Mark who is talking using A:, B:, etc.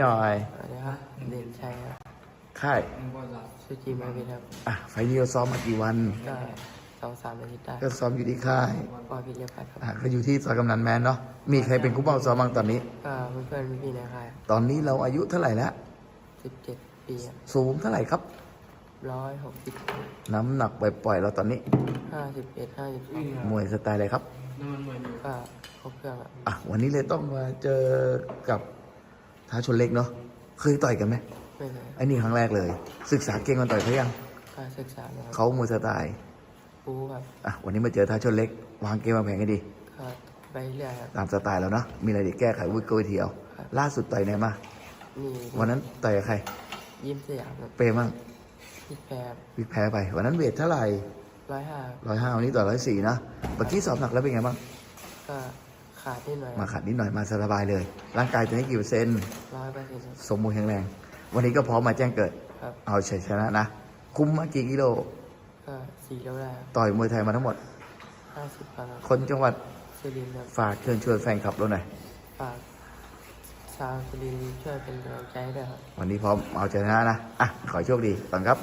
A: หน่อย
B: สวัสดีครับเด่นชัยครับ
A: ค่าย
B: สุจิมาวินครับ
A: อะไฟล์นี้เราซ้อมมากี่วัน
B: ก็สองสามอาทิตย์ได้
A: ก็ซ้อมอยู่ที่ค่าย
B: วาพิเรียพัฒน์ครับ
A: อะก็อยู่ที่ซอยกำนันแมนเนาะมีใครเป็นคู่เป้าซ้อมบ้างตอนนี้
B: ก็เพื่อนๆพี่ๆในค่าย
A: ตอนนี้เราอายุเท่าไหร่แล้ว
B: สิบเจ็ดปี
A: สูงเท่าไหร่ครับ
B: ร้อยหกสิบ
A: น้ำหนักปล่อยๆเราตอนนี้
B: ห้าสิบเอ็ดห้าสิบสอง
A: มวยสไตล์อะไรครับ
B: ก็ครบเครื่องครับ
A: อะวันนี้เลยต้องมาเจอกับ ท้าชนเล็กเนาะเคยต่อยกันไหม
B: ไม่เคย
A: ไอ้นี่ครั้งแรกเลย ศึกษาเก่งกันต่อยเขายัง
B: ก็ศึกษามาครับ
A: เขามวยสไตล์
B: ปูครับ
A: อะวันนี้มาเจอท้าชนเล็ก วางเกมวางแผนกันดี
B: ก็ไปเรื่อยครับ
A: ตามสไตล์แล้วเนาะมีอะไรเด็กแก้ไขวุ้ยโกยเทียวล่าสุดต่อยไหนมา
B: นี่
A: วันนั้นต่อยกับใคร
B: ยิ้มสยามครับ
A: เปรมั่ง
B: พี่แพร
A: วิแพ้ไป วันนั้นเวทเท่าไหร่
B: ร้อยห้า
A: ร้อยห้าวันนี้ต่อร้อยสี่นะเมื่อกี้สอบหนักแล้วเป็นไงบ้าง
B: ก็ ขาดนิดหน่อย
A: มาขัดนิดหน่อยมาสบายเลย ร่างกายตัวนี้กี่เปอร์เซ็นต์
B: ร้อยเปอร์เซ็นต์
A: สมบูรณ์แข็งแรง วันนี้ก็พร้อมมาแจ้งเกิด
B: ครับ
A: เอาชัยชนะนะ คุ้มมากี่กิโล
B: ก็สี่โลได้ครับ
A: ต่อยมวยไทยมาทั้งหมด
B: ห้าสิบครั้งครับ
A: คนจังหวัด
B: สุรินทร์ครับ
A: ฝากเชิญชวนแฟนคลับเราหน่อย
B: ฝากชาวสุรินทร์ช่วยเป็นกำลังใจให้ด้วยครับ
A: วันนี้พร้อมเอาชนะนะ อะ ขอให้โชคดีก่อนครับ